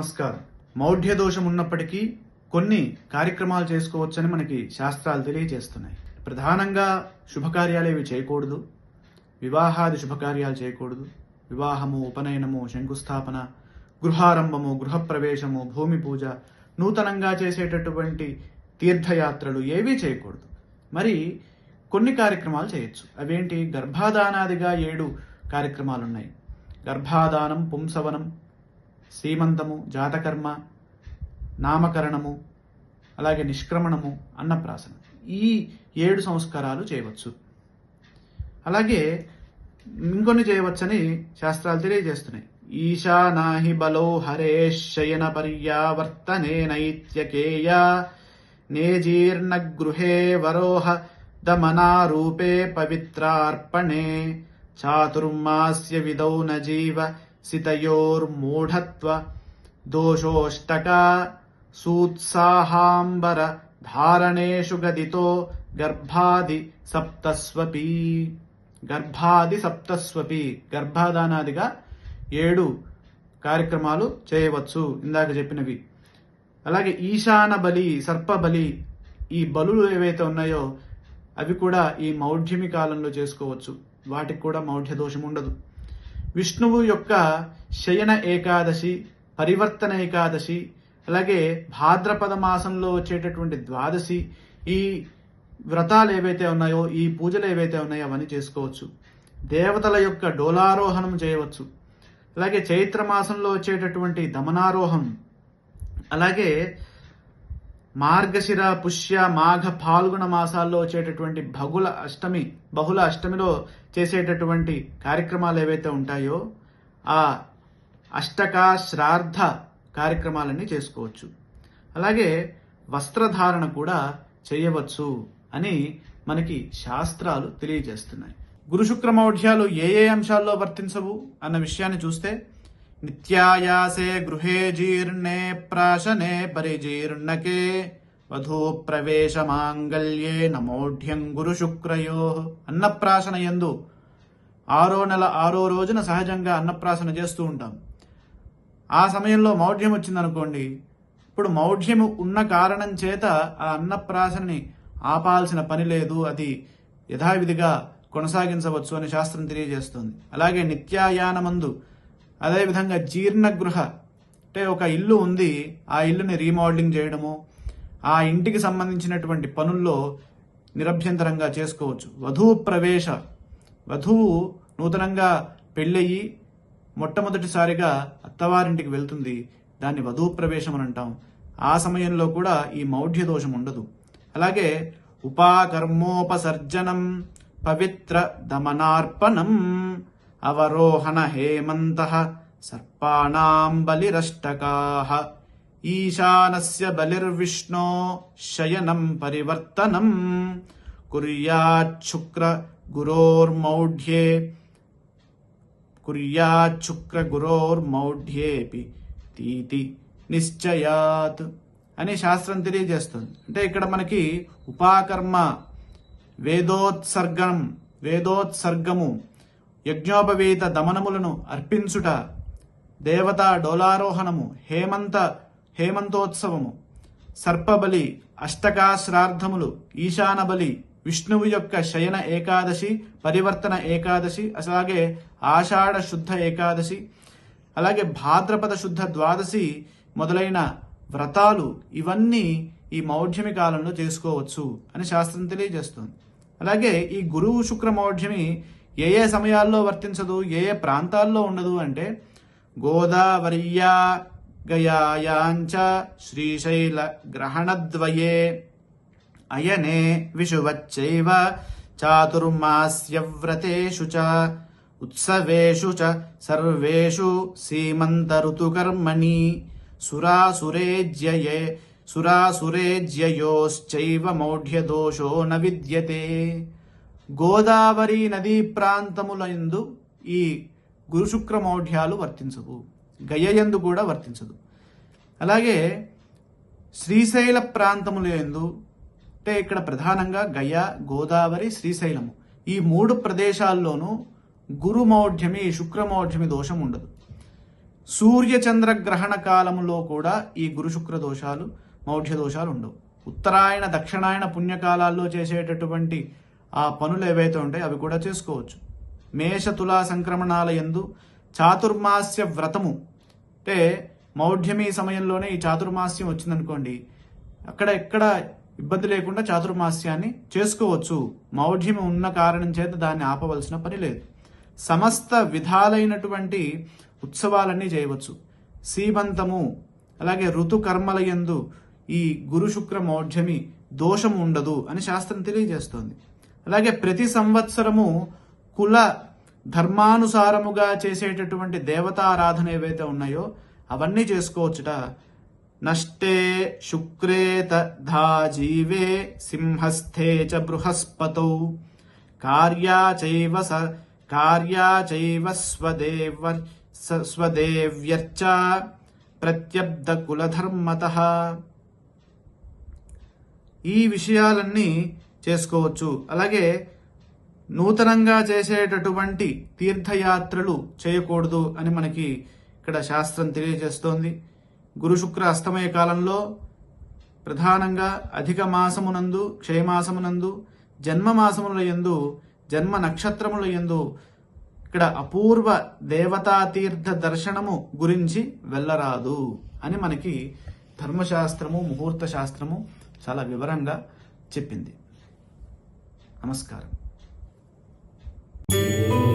నమస్కారం. మౌఢ్య దోషం ఉన్నప్పటికీ కొన్ని కార్యక్రమాలు చేసుకోవచ్చని మనకి శాస్త్రాలు తెలియజేస్తున్నాయి. ప్రధానంగా శుభకార్యాలు ఇవి చేయకూడదు? వివాహాది శుభకార్యాలు చేయకూడదు? వివాహము ఉపనయనము శంకుస్థాపన గృహారంభము గృహప్రవేశము భూమి పూజ నూతనంగా చేసేటటువంటి తీర్థయాత్రలు ఏవీ చేయకూడదు. మరి కొన్ని కార్యక్రమాలు చేయొచ్చు. అవేంటి? గర్భాధానాదిగా ఏడు కార్యక్రమాలు ఉన్నాయి గర్భాధానం పుంసవనం సీమంతము జాతకర్మ నామకరణము అలాగే నిష్క్రమణము అన్నప్రాసన. ఈ ఏడు సంస్కారాలు చేయవచ్చు. అలాగే ఇంకొన్ని చేయవచ్చని శాస్త్రాలు తెలియజేస్తున్నాయి. ఈశానాహి బలో హరే శయన పర్యావర్తనే నైత్యకేయ నేజీర్ణ గృహే వరోహ దమనారూపే పవిత్రార్పణే చాతుర్మాస్య విదౌ న జీవ సితయోర్మూఢత్వ దోషోష్టక సూత్సాహాంబర ధారణేషు గదితో గర్భాది సప్తస్వపి గర్భాది సప్తస్వపి గర్భాధానాదిగా ఏడు కార్యక్రమాలు చేయవచ్చు ఇందాక చెప్పినవి. అలాగే ఈశాన బలి సర్ప బలి ఈ బలులు ఏవైతే ఉన్నాయో అవి కూడా ఈ మౌఢ్యమి కాలంలో చేసుకోవచ్చు. వాటికి కూడా మౌఢ్య దోషం ఉండదు. విష్ణువు యొక్క శయన ఏకాదశి పరివర్తన ఏకాదశి అలాగే భాద్రపద మాసంలో వచ్చేటటువంటి ద్వాదశి ఈ వ్రతాలు ఏవైతే ఉన్నాయో ఈ పూజలు ఏవైతే ఉన్నాయో అవన్నీ చేసుకోవచ్చు. దేవతల యొక్క డోలారోహణం చేయవచ్చు. అలాగే చైత్ర మాసంలో వచ్చేటటువంటి దమనారోహం అలాగే మార్గశిర పుష్య మాఘ పాల్గొన మాసాల్లో వచ్చేటటువంటి భగుల అష్టమి బహుళ అష్టమిలో చేసేటటువంటి కార్యక్రమాలు ఏవైతే ఉంటాయో ఆ అష్టక శ్రాద్ధ కార్యక్రమాలన్నీ చేసుకోవచ్చు. అలాగే వస్త్రధారణ కూడా చేయవచ్చు అని మనకి శాస్త్రాలు తెలియజేస్తున్నాయి. గురు శుక్రమౌఢ్యాలు ఏ ఏ అంశాల్లో వర్తించవు అన్న విషయాన్ని చూస్తే నిత్యాయాసే గృహే జీర్ణే ప్రాశనే పరిజీర్ణకే వధూ ప్రవేశ మాంగళ్యే నమోఢ్యం గురు శుక్రయో. అన్నప్రాసన యందు ఆరో నెల ఆరో రోజున సహజంగా అన్నప్రాసన చేస్తూ ఉంటాం. ఆ సమయంలో మౌఢ్యం వచ్చిందనుకోండి ఇప్పుడు మౌఢ్యము ఉన్న కారణం చేత ఆ అన్నప్రాసనని ఆపాల్సిన పని లేదు అది యథావిధిగా కొనసాగించవచ్చు అని శాస్త్రం తెలియజేస్తుంది. అలాగే నిత్యాయానమందు అదేవిధంగా జీర్ణగృహ అంటే ఒక ఇల్లు ఉంది ఆ ఇల్లుని రీమోడలింగ్ చేయడము ఆ ఇంటికి సంబంధించినటువంటి పనుల్లో నిరభ్యంతరంగా చేసుకోవచ్చు. వధువు ప్రవేశ. వధువు నూతనంగా పెళ్ళయి మొట్టమొదటిసారిగా అత్తవారింటికి వెళ్తుంది. దాన్ని వధువు ప్రవేశం అని అంటాం. ఆ సమయంలో కూడా ఈ మౌఢ్య దోషం ఉండదు. అలాగే ఉపాకర్మోపసర్జనం పవిత్ర దమనార్పణం అవరోహణ హేమంత సర్పాణాం బలిరష్టకా ఈశానస్య బలిర్విష్ణో శయనం పరివర్తనం. కుర్యాచ్చుక్ర గురోర్మౌఢ్యే కుర్యాచ్చుక్ర గురోర్మౌఢ్యేపి తీతి నిశ్చయాత్ అని శాస్త్రం తెలియజేస్తుంది. అంటే ఇక్కడ మనకి ఉపాకర్మ వేదోత్సర్గం వేదోత్సర్గము యజ్ఞోపవేత దమనములను అర్పించుట దేవతా డోలారోహణము హేమంత హేమంతోత్సవము. సర్పబలి అష్టకాశ్రార్థములు ఈశాన బలి విష్ణువు యొక్క శయన ఏకాదశి పరివర్తన ఏకాదశి అలాగే ఆషాఢ శుద్ధ ఏకాదశి అలాగే భాద్రపద శుద్ధ ద్వాదశి మొదలైన వ్రతాలు ఇవన్నీ ఈ మౌఢ్యమి కాలంలో చేసుకోవచ్చు అని శాస్త్రం తెలియజేస్తుంది. అలాగే ఈ గురువు శుక్ర మౌఢ్యమి ఏ ఏ సమయాల్లో వర్తించదు ఏ ఏ ప్రాంతాల్లో ఉండదు అంటే గోదావరియా గయాయాంచ శ్రీశైల గ్రహణద్వయే అయనే విషువచ్చైవ చాతుర్మాస్యవ్రతేషు చ ఉత్సవేషు చ సర్వేషు సీమంత ఋతుకర్మణి సురాసురేజ్యయే సురాసురేజ్యయోశ్చైవ మౌఢ్యదోషో న విద్యతే గోదావరి నదీ ప్రాంతములందు ఈ గురుశుక్ర మౌఢ్యాలు వర్తించవు। గయయందు కూడా వర్తించదు. అలాగే శ్రీశైల ప్రాంతముల ఎందు అంటే ఇక్కడ ప్రధానంగా గయ గోదావరి శ్రీశైలము. ఈ మూడు ప్రదేశాల్లోనూ గురుమౌఢ్యమి శుక్రమౌఢ్యమి దోషం ఉండదు. సూర్య గ్రహణ కాలములో కూడా ఈ గురు శుక్ర దోషాలు మౌఢ్య దోషాలు ఉండవు. ఉత్తరాయణ దక్షిణాయన పుణ్యకాలాల్లో చేసేటటువంటి ఆ పనులు ఏవైతే ఉంటాయో అవి కూడా చేసుకోవచ్చు. మేష తులా సంక్రమణాల ఎందు చాతుర్మాస్య వ్రతము అంటే మౌఢ్యమి సమయంలోనే ఈ చాతుర్మాస్యం వచ్చిందనుకోండి అక్కడ ఎక్కడ ఇబ్బంది లేకుండా చాతుర్మాస్యాన్ని చేసుకోవచ్చు. మౌఢ్యం ఉన్న కారణం చేత దాన్ని ఆపవలసిన పని లేదు. సమస్త విధాలైనటువంటి ఉత్సవాలన్నీ చేయవచ్చు. సీమంతము అలాగే ఋతుకర్మల యందు ఈ గురు శుక్ర మౌఢ్యమి దోషం ఉండదు అని శాస్త్రం తెలియజేస్తోంది. అలాగే ప్రతి సంవత్సరము కుల ధర్మానుసారముగా చేసేటటువంటి దేవతారాధన ఏవైతే ఉన్నాయో అవన్నీ చేసుకోవచ్చుట. నష్టే శుక్రే తథా జీవే సింహస్థే చ బృహస్పతౌ. కార్యా చైవ స కార్యా చైవ స్వదేవ స్వదేవ్యర్చ ప్రత్యబ్ద కులధర్మత. ఈ విషయాలన్నీ చేసుకోవచ్చు. అలాగే నూతనంగా చేసేటటువంటి తీర్థయాత్రలు చేయకూడదు అని మనకి ఇక్కడ శాస్త్రం తెలియజేస్తోంది. గురు శుక్ర అస్తమయ కాలంలో ప్రధానంగా అధిక మాసమునందు క్షయమాసమునందు జన్మ మాసముల యందు జన్మ నక్షత్రముల యందు ఇక్కడ అపూర్వ దేవతా తీర్థ దర్శనము గురించి వెళ్ళరాదు అని మనకి ధర్మశాస్త్రము ముహూర్త శాస్త్రము చాలా వివరంగా చెప్పింది. నమస్కారం. Thank you.